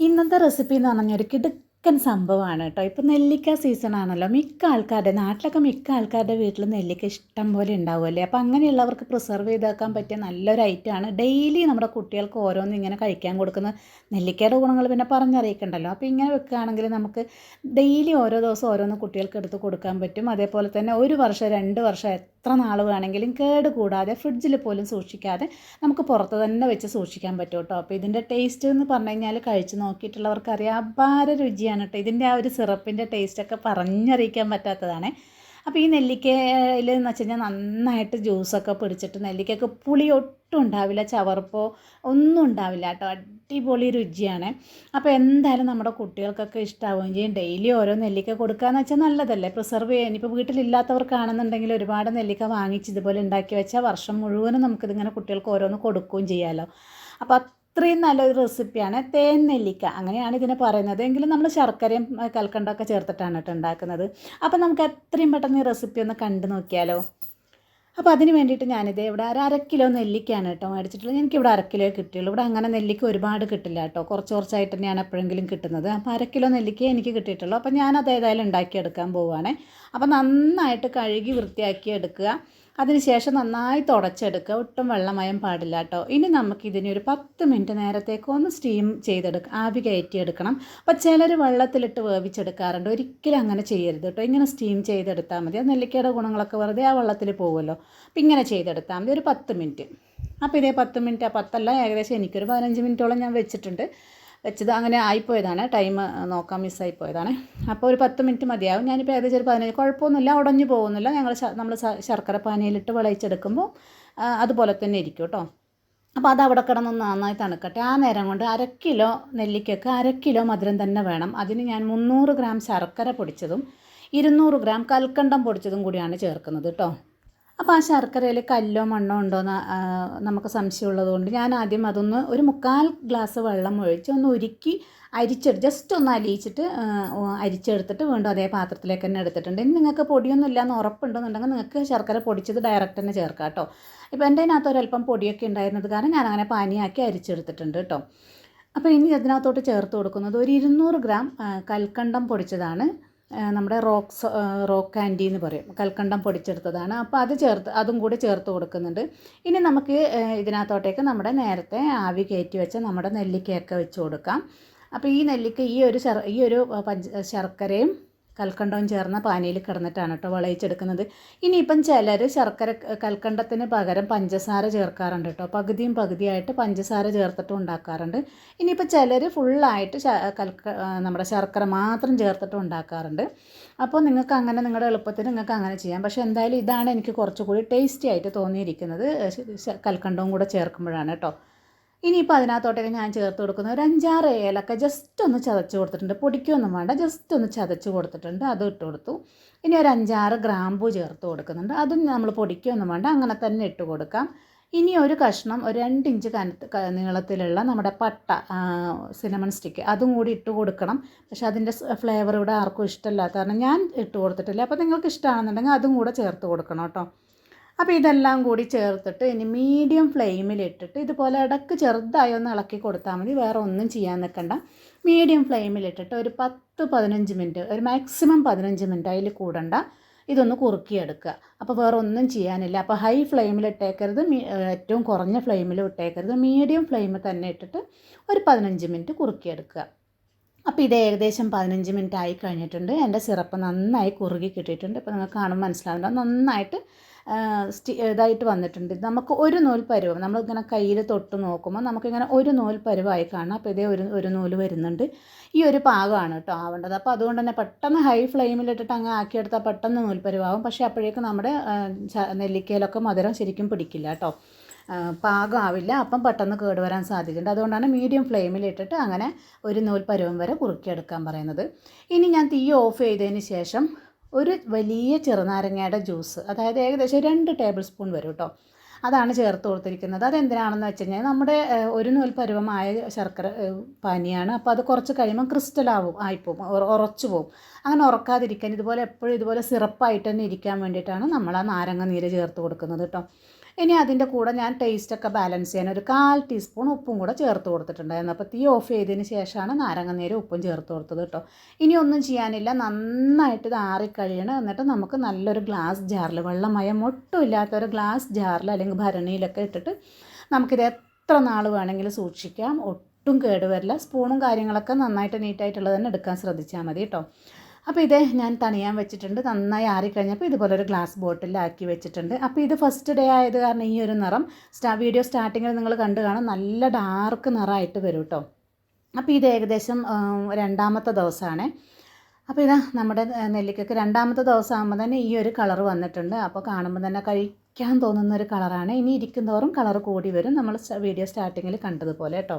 ഇന്നത്തെ റെസിപ്പി എന്ന് പറഞ്ഞാൽ ഒരു കിടുക്കൻ സംഭവമാണ് കേട്ടോ. ഇപ്പം നെല്ലിക്ക സീസൺ ആണല്ലോ. മിക്ക ആൾക്കാരുടെ നാട്ടിലൊക്കെ മിക്ക ആൾക്കാരുടെ വീട്ടിൽ നെല്ലിക്ക ഇഷ്ടം പോലെ ഉണ്ടാവുമല്ലേ അപ്പോൾ അങ്ങനെയുള്ളവർക്ക് പ്രിസർവ് ചെയ്തേക്കാൻ പറ്റിയ നല്ലൊരു ഐറ്റമാണ് ഡെയിലി നമ്മുടെ കുട്ടികൾക്ക് ഓരോന്ന് ഇങ്ങനെ കഴിക്കാൻ കൊടുക്കുന്ന നെല്ലിക്കയുടെ ഗുണങ്ങൾ പിന്നെ പറഞ്ഞറിയിക്കണ്ടല്ലോ. അപ്പോൾ ഇങ്ങനെ വെക്കുകയാണെങ്കിൽ നമുക്ക് ഡെയിലി ഓരോ ദിവസം ഓരോന്ന് കുട്ടികൾക്ക് എടുത്ത് കൊടുക്കാൻ പറ്റും. അതേപോലെ തന്നെ ഒരു വർഷം രണ്ട് വർഷം എത്ര നാൾ വേണമെങ്കിലും കേട് കൂടാതെ ഫ്രിഡ്ജിൽ പോലും സൂക്ഷിക്കാതെ നമുക്ക് പുറത്ത് തന്നെ വെച്ച് സൂക്ഷിക്കാൻ പറ്റും കേട്ടോ. അപ്പോൾ ഇതിന്റെ ടേസ്റ്റ് എന്ന് പറഞ്ഞു കഴിഞ്ഞാൽ കഴിച്ച് നോക്കിയിട്ടുള്ളവർക്ക് അറിയാം അപാര രുചിയാണ് കേട്ടോ. ഇതിന്റെ ആ ഒരു സിറപ്പിന്റെ ടേസ്റ്റൊക്കെ പറഞ്ഞറിയിക്കാൻ പറ്റാത്തതാണ്. അപ്പോൾ ഈ നെല്ലിക്കയിൽ എന്ന് വെച്ച് കഴിഞ്ഞാൽ നന്നായിട്ട് ജ്യൂസൊക്കെ പിടിച്ചിട്ട് നെല്ലിക്കയ്ക്ക് പുളി ഒട്ടും ഉണ്ടാവില്ല ചവർപ്പോ ഒന്നും ഉണ്ടാവില്ല കേട്ടോ. അടിപൊളി രുചിയാണ്. അപ്പോൾ എന്തായാലും നമ്മുടെ കുട്ടികൾക്കൊക്കെ ഇഷ്ടമാവുകയും ചെയ്യും ഡെയിലി ഓരോ നെല്ലിക്ക കൊടുക്കുകയെന്ന് വെച്ചാൽ നല്ലതല്ലേ? പ്രിസർവ് ചെയ്യാൻ ഇപ്പോൾ വീട്ടിലില്ലാത്തവർക്കാണെന്നുണ്ടെങ്കിൽ ഒരുപാട് നെല്ലിക്ക വാങ്ങിച്ച് ഇതുപോലെ ഉണ്ടാക്കി വെച്ചാൽ വർഷം മുഴുവനും നമുക്കിതിങ്ങനെ കുട്ടികൾക്ക് ഓരോന്ന് കൊടുക്കുകയും ചെയ്യാമല്ലോ അപ്പോൾ അത്രയും നല്ലൊരു റെസിപ്പിയാണ് തേൻ നെല്ലിക്ക. അങ്ങനെയാണ് ഇതിനെ പറയുന്നത്. എങ്കിലും നമ്മൾ ശർക്കരയും കൽക്കണ്ടമൊക്കെ ചേർത്തിട്ടാണ് കേട്ടോ ഉണ്ടാക്കുന്നത്. അപ്പോൾ നമുക്ക് എത്രയും പെട്ടെന്ന് ഈ റെസിപ്പി ഒന്ന് കണ്ടു നോക്കിയാലോ. അപ്പോൾ അതിന് വേണ്ടിയിട്ട് ഞാനിത് ഇവിടെ ഒരു അര കിലോ നെല്ലിക്കയാണ് കേട്ടോ മേടിച്ചിട്ടുള്ളത്. എനിക്ക് ഇവിടെ അര കിലോ കിട്ടിയുള്ളൂ. ഇവിടെ അങ്ങനെ നെല്ലിക്ക ഒരുപാട് കിട്ടില്ല കേട്ടോ. കുറച്ച് കുറച്ചായിട്ട് തന്നെയാണ് എപ്പോഴെങ്കിലും കിട്ടുന്നത്. അപ്പോൾ അര കിലോ നെല്ലിക്ക എനിക്ക് കിട്ടിയിട്ടുള്ളൂ. അപ്പോൾ ഞാനത് ഏതായാലും ഉണ്ടാക്കിയെടുക്കാൻ പോവുകയാണ്. അപ്പോൾ നന്നായിട്ട് കഴുകി വൃത്തിയാക്കി എടുക്കുക അതിനുശേഷം നന്നായി തുടച്ചെടുക്കുക. ഒട്ടും വെള്ളമയം പാടില്ല കേട്ടോ. ഇനി നമുക്ക് ഇതിനെ ഒരു പത്ത് മിനിറ്റ് നേരത്തേക്ക് ഒന്ന് സ്റ്റീം ചെയ്തെടുക്കുക ആവി കയറ്റിയെടുക്കണം. അപ്പോൾ ചിലർ വെള്ളത്തിലിട്ട് വേവിച്ചെടുക്കാറുണ്ട്. ഒരിക്കലും അങ്ങനെ ചെയ്യരുത് കേട്ടോ. ഇങ്ങനെ സ്റ്റീം ചെയ്തെടുത്താൽ മതി. ആ നെല്ലിക്കയുടെ ഗുണങ്ങളൊക്കെ വെറുതെ ആ വെള്ളത്തിൽ പോകുമല്ലോ. അപ്പോൾ ഇങ്ങനെ ചെയ്തെടുത്താൽ മതി. ഒരു പത്ത് മിനിറ്റ്. അപ്പോൾ ഇതേ പത്ത് മിനിറ്റ് ആ പത്തല്ല ഏകദേശം എനിക്കൊരു പതിനഞ്ച് മിനിറ്റോളം ഞാൻ വെച്ചിട്ടുണ്ട്. വെച്ചത്. അങ്ങനെ ആയിപ്പോയതാണ്. ടൈം നോക്കാൻ മിസ്സായി പോയതാണ് അപ്പോൾ ഒരു പത്ത് മിനിറ്റ് മതിയാവും. ഞാനിപ്പോൾ ഏകദേശം ഒരു പതിനഞ്ച് കുഴപ്പമൊന്നുമില്ല ഉടഞ്ഞു പോകുന്നില്ല. ഞങ്ങൾ നമ്മൾ ശർക്കര പാനിയിലിട്ട് വിളയിച്ചെടുക്കുമ്പോൾ അതുപോലെ തന്നെ ഇരിക്കും കേട്ടോ അപ്പോൾ അത് അവിടെ കിടന്ന് നന്നായി തണുക്കട്ടെ. ആ നേരം കൊണ്ട് അര കിലോ നെല്ലിക്കയ്ക്ക് അര കിലോ മധുരം തന്നെ വേണം. അതിന് ഞാൻ മുന്നൂറ് ഗ്രാം ശർക്കര പൊടിച്ചതും ഇരുന്നൂറ് ഗ്രാം കൽക്കണ്ടം പൊടിച്ചതും കൂടിയാണ് ചേർക്കുന്നത് കേട്ടോ അപ്പോൾ ആ ശർക്കരയിൽ കല്ലോ മണ്ണോ ഉണ്ടോ എന്ന് നമുക്ക് സംശയമുള്ളത് കൊണ്ട് ഞാൻ ആദ്യം അതൊന്ന് ഒരു മുക്കാൽ ഗ്ലാസ് വെള്ളം ഒഴിച്ച് ഒന്ന് ഉരുക്കി അരിച്ചെടുത്ത് ജസ്റ്റ് ഒന്ന് അലിയിച്ചിട്ട് അരിച്ചെടുത്തിട്ട് വീണ്ടും അതേ പാത്രത്തിലേക്ക് തന്നെ എടുത്തിട്ടുണ്ട്. ഇനി നിങ്ങൾക്ക് പൊടിയൊന്നും ഇല്ലയെന്ന് ഉറപ്പുണ്ടെന്നുണ്ടെങ്കിൽ നിങ്ങൾക്ക് ശർക്കര പൊടിച്ചത് ഡയറക്റ്റ് തന്നെ ചേർക്കാം കേട്ടോ. ഇപ്പോൾ എന്റെ അതിനകത്ത് ഒരല്പം പൊടിയൊക്കെ ഉണ്ടായിരുന്നത് കാരണം ഞാൻ അങ്ങനെ പാനിയാക്കി അരിച്ചെടുത്തിട്ടുണ്ട് കേട്ടോ. അപ്പോൾ ഇനി അതിനകത്തോട്ട് ചേർത്ത് കൊടുക്കുന്നത് ഒരു ഇരുന്നൂറ് ഗ്രാം കൽക്കണ്ടം പൊടിച്ചതാണ്. നമ്മുടെ റോക്സ് റോക്ക് കാൻഡി എന്ന് പറയും. കൽക്കണ്ടം പൊടിച്ചെടുത്തതാണ്. അപ്പോൾ അത് ചേർത്ത് അതും കൂടി ചേർത്ത് കൊടുക്കുന്നുണ്ട്. ഇനി നമുക്ക് ഇതിനകത്തോട്ടേക്ക് നമ്മുടെ നേരത്തെ ആവി കയറ്റി വെച്ച നമ്മുടെ നെല്ലിക്കയൊക്കെ വെച്ച് കൊടുക്കാം. അപ്പോൾ ഈ നെല്ലിക്ക ഈ ഒരു ഈ ഒരു പഞ്ച ശർക്കരയും കൽക്കണ്ടവും ചേർന്ന പാനിയിൽ കിടന്നിട്ടാണ് കേട്ടോ വിളയിച്ചെടുക്കുന്നത്. ഇനിയിപ്പം ചിലർ ശർക്കര കൽക്കണ്ടത്തിന് പകരം പഞ്ചസാര ചേർക്കാറുണ്ട് കേട്ടോ. പകുതിയും പകുതിയായിട്ട് പഞ്ചസാര ചേർത്തിട്ട് ഉണ്ടാക്കാറുണ്ട്. ഇനിയിപ്പോൾ ചിലർ ഫുള്ളായിട്ട് കൽക്ക നമ്മുടെ ശർക്കര മാത്രം ചേർത്തിട്ട് ഉണ്ടാക്കാറുണ്ട്. അപ്പോൾ നിങ്ങൾക്ക് അങ്ങനെ നിങ്ങളുടെ എളുപ്പത്തിന് നിങ്ങൾക്ക് അങ്ങനെ ചെയ്യാം. പക്ഷേ എന്തായാലും ഇതാണ് എനിക്ക് കുറച്ചുകൂടി ടേസ്റ്റി ആയിട്ട് തോന്നിയിരിക്കുന്നത്. കൽക്കണ്ടവും കൂടെ ചേർക്കുമ്പോഴാണ് കേട്ടോ. ഇനിയിപ്പോൾ അതിനകത്തോട്ടൊക്കെ ഞാൻ ചേർത്ത് കൊടുക്കുന്ന ഒരു അഞ്ചാറ് ഏലക്ക ജസ്റ്റ് ഒന്ന് ചതച്ച് കൊടുത്തിട്ടുണ്ട്. പൊടിക്കൊന്നും വേണ്ട ജസ്റ്റ് ഒന്ന് ചതച്ച് കൊടുത്തിട്ടുണ്ട്. അതും ഇട്ട് കൊടുത്തു. ഇനി ഒരു അഞ്ചാറ് ഗ്രാമ്പൂ ചേർത്ത് കൊടുക്കുന്നുണ്ട്. അതും നമ്മൾ പൊടിക്കൊന്നും വേണ്ട അങ്ങനെ തന്നെ ഇട്ട് കൊടുക്കാം. ഇനി ഒരു കഷ്ണം ഒരു രണ്ട് ഇഞ്ച് കനത്ത് നീളത്തിലുള്ള നമ്മുടെ പട്ട സിനമൺ സ്റ്റിക്ക് അതും കൂടി ഇട്ട് കൊടുക്കണം. പക്ഷേ അതിന്റെ ഫ്ലേവർ ഇവിടെ ആർക്കും ഇഷ്ടമില്ലാത്ത കാരണം ഞാൻ ഇട്ട് കൊടുത്തിട്ടില്ല. അപ്പോൾ നിങ്ങൾക്ക് ഇഷ്ടമാണെന്നുണ്ടെങ്കിൽ അതും കൂടെ ചേർത്ത് കൊടുക്കണം കേട്ടോ. അപ്പോൾ ഇതെല്ലാം കൂടി ചേർത്തിട്ട് ഇനി മീഡിയം ഫ്ലെയിമിലിട്ടിട്ട് ഇതുപോലെ ഇടയ്ക്ക് ചെറുതായി ഒന്ന് ഇളക്കി കൊടുത്താൽ മതി. വേറെ ഒന്നും ചെയ്യാൻ നിൽക്കണ്ട. മീഡിയം ഫ്ലെയിമിലിട്ടിട്ട് ഒരു പത്ത് പതിനഞ്ച് മിനിറ്റ് ഒരു മാക്സിമം പതിനഞ്ച് മിനിറ്റ് അതിൽ കൂടണ്ട. ഇതൊന്ന് കുറുക്കിയെടുക്കുക. അപ്പോൾ വേറെ ഒന്നും ചെയ്യാനില്ല. അപ്പോൾ ഹൈ ഫ്ലെയിമിൽ ഇട്ടേക്കരുത്. ഏറ്റവും കുറഞ്ഞ ഫ്ലെയിമിൽ ഇട്ടേക്കരുത്. മീഡിയം ഫ്ലെയിമിൽ തന്നെ ഇട്ടിട്ട് ഒരു പതിനഞ്ച് മിനിറ്റ് കുറുക്കിയെടുക്കുക. അപ്പോൾ ഇത് ഏകദേശം പതിനഞ്ച് മിനിറ്റ് ആയി കഴിഞ്ഞിട്ടുണ്ട്. എന്റെ സിറപ്പ് നന്നായി കുറുകി കിട്ടിയിട്ടുണ്ട്. ഇപ്പോൾ നിങ്ങൾക്ക് കാണുമ്പോൾ മനസ്സിലാവുന്നുണ്ട്. നന്നായിട്ട് സ്റ്റി ഇതായിട്ട് വന്നിട്ടുണ്ട്. നമുക്ക് ഒരു നൂൽ പരുവം നമ്മളിങ്ങനെ കയ്യിൽ തൊട്ട് നോക്കുമ്പോൾ നമുക്കിങ്ങനെ ഒരു നൂൽ പരുവമായി കാണാം. അപ്പോൾ ഇതേ ഒരു ഒരു നൂൽ വരുന്നുണ്ട്. ഈ ഒരു പാകമാണ് കേട്ടോ ആവേണ്ടത്. അപ്പോൾ അതുകൊണ്ട് തന്നെ പെട്ടെന്ന് ഹൈ ഫ്ലെയിമിലിട്ടിട്ട് അങ്ങ് ആക്കിയെടുത്താൽ പെട്ടെന്ന് നൂൽ പരുവാകും. പക്ഷേ അപ്പോഴേക്കും നമ്മുടെ നെല്ലിക്കയിലൊക്കെ മധുരം ശരിക്കും പിടിക്കില്ല കേട്ടോ. പാകമാവില്ല അപ്പം പെട്ടെന്ന് കേടുവരാൻ സാധ്യതയുണ്ട്. അതുകൊണ്ടാണ് മീഡിയം ഫ്ലെയിമിലിട്ടിട്ട് അങ്ങനെ ഒരു നൂൽ പരുവം വരെ കുറുക്കിയെടുക്കാൻ പറയുന്നത്. ഇനി ഞാൻ തീ ഓഫ് ചെയ്തതിന് ശേഷം ഒരു വലിയ ചെറുനാരങ്ങയുടെ ജ്യൂസ് അതായത് ഏകദേശം രണ്ട് ടേബിൾ സ്പൂൺ വരും കേട്ടോ അതാണ് ചേർത്ത് കൊടുത്തിരിക്കുന്നത്. അതെന്തിനാണെന്ന് വെച്ച് കഴിഞ്ഞാൽ നമ്മുടെ ഒരു നൂൽ പരുവമായ ശർക്കര പനിയാണ്. അപ്പോൾ അത് കുറച്ച് കഴിയുമ്പോൾ ക്രിസ്റ്റലാവും ആയിപ്പോവും ഉറ- ഉറച്ചു പോവും. അങ്ങനെ ഉറക്കാതിരിക്കാൻ ഇതുപോലെ എപ്പോഴും ഇതുപോലെ സിറപ്പായിട്ട് തന്നെ ഇരിക്കാൻ വേണ്ടിയിട്ടാണ് നമ്മൾ ആ നാരങ്ങ നീര് ചേർത്ത് കൊടുക്കുന്നത് കേട്ടോ ഇനി അതിന്റെ കൂടെ ഞാൻ ടേസ്റ്റൊക്കെ ബാലൻസ് ചെയ്യാൻ ഒരു കാൽ ടീസ്പൂൺ ഉപ്പും കൂടെ ചേർത്ത് കൊടുത്തിട്ടുണ്ടായിരുന്നു. അപ്പോൾ തീ ഓഫ് ചെയ്തതിന് ശേഷമാണ് നാരങ്ങനീര് ഉപ്പും ചേർത്ത് കൊടുത്തത് കേട്ടോ. ഇനി ഒന്നും ചെയ്യാനില്ല. നന്നായിട്ട് ഇത് ആറിക്കഴിയണം. എന്നിട്ട് നമുക്ക് നല്ലൊരു ഗ്ലാസ് ജാറിൽ വെള്ളമയം ഒട്ടും ഇല്ലാത്ത ഒരു ഗ്ലാസ് ജാറിൽ അല്ലെങ്കിൽ ഭരണിയിലൊക്കെ ഇട്ടിട്ട് നമുക്കിത് എത്ര നാൾ വേണമെങ്കിലും സൂക്ഷിക്കാം. ഒട്ടും കേടുവരില്ല. സ്പൂണും കാര്യങ്ങളൊക്കെ നന്നായിട്ട് നീറ്റായിട്ടുള്ളത് തന്നെ എടുക്കാൻ ശ്രദ്ധിച്ചാൽ മതി കേട്ടോ. അപ്പോൾ ഇത് ഞാൻ തണിയാൻ വെച്ചിട്ടുണ്ട്. നന്നായി ആറിക്കഴിഞ്ഞപ്പോൾ ഇതുപോലെ ഒരു ഗ്ലാസ് ബോട്ടിലാക്കി വെച്ചിട്ടുണ്ട്. അപ്പോൾ ഇത് ഫസ്റ്റ് ഡേ ആയത് കാരണം ഈ ഒരു നിറം സ്റ്റാ വീഡിയോ സ്റ്റാർട്ടിങ്ങിൽ നിങ്ങൾ കണ്ടു കാണാം. നല്ല ഡാർക്ക് നിറമായിട്ട് വരും കേട്ടോ അപ്പോൾ ഇത് ഏകദേശം രണ്ടാമത്തെ ദിവസമാണ് അപ്പോൾ ഇതാ നമ്മുടെ നെല്ലിക്കയ്ക്ക് രണ്ടാമത്തെ ദിവസം ആകുമ്പോൾ തന്നെ ഈ ഒരു കളർ വന്നിട്ടുണ്ട്. അപ്പോൾ കാണുമ്പോൾ തന്നെ കഴിക്കാൻ തോന്നുന്ന ഒരു കളറാണ് ഇനി ഇരിക്കുന്നതോറും കളർ കൂടി വരും. നമ്മൾ വീഡിയോ സ്റ്റാർട്ടിങ്ങിൽ കണ്ടതുപോലെ കേട്ടോ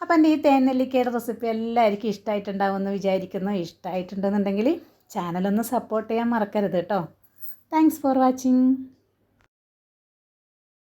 അപ്പം എന്റെ ഈ തേൻ നെല്ലിക്കയുടെ റെസിപ്പി എല്ലാവർക്കും ഇഷ്ടമായിട്ടുണ്ടാവുമെന്ന് വിചാരിക്കുന്നു. ഇഷ്ടമായിട്ടുണ്ടെന്നുണ്ടെങ്കിൽ ചാനലൊന്ന് സപ്പോർട്ട് ചെയ്യാൻ മറക്കരുത് കേട്ടോ താങ്ക്സ് ഫോർ വാച്ചിങ്